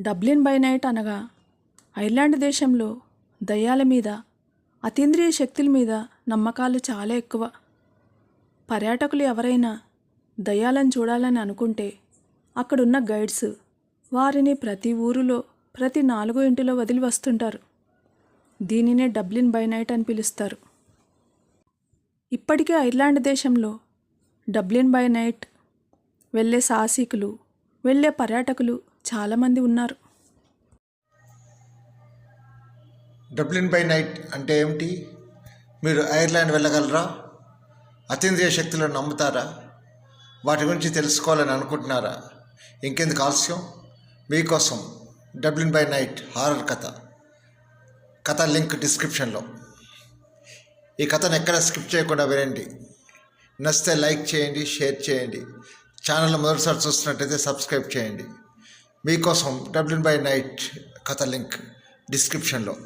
Dublin by night అనగా Ireland దేశంలో దయ్యాల మీద అతీంద్రియ శక్తుల మీద నమ్మకాలు చాలా ఎక్కువ. పర్యాటకులు ఎవరైనా దయ్యాలను చూడాలని అనుకుంటే అక్కడున్న గైడ్స్ వారిని ప్రతి ఊరిలో ప్రతి నాలుగో ఇంటిలో వదిలి వస్తుంటారు. దీనినే డబ్లిన్ బై నైట్ అని పిలుస్తారు. ఇప్పటికే ఐర్లాండ్ దేశంలో డబ్లిన్ బై నైట్ వెళ్ళే సాహసికులు వెళ్ళే పర్యాటకులు చాలామంది ఉన్నారు. డబ్లిన్ బై నైట్ అంటే ఏమిటి? మీరు ఐర్లాండ్ వెళ్ళగలరా? అతీంద్రియ శక్తులను నమ్ముతారా? వాటి గురించి తెలుసుకోవాలని అనుకుంటున్నారా? ఇంకెందుకు ఆలస్యం? మీకోసం డబ్లిన్ బై నైట్ హారర్ కథ. కథ లింక్ డిస్క్రిప్షన్లో. ఈ కథను ఎక్కడ స్కిప్ చేయకుండా వినండి. నచ్చితే లైక్ చేయండి షేర్ చేయండి. ఛానల్ మొదటిసారి చూస్తున్నట్టయితే సబ్స్క్రైబ్ చేయండి. మీకోసం డబ్లిన్ బై నైట్ కథ లింక్ డిస్క్రిప్షన్లో.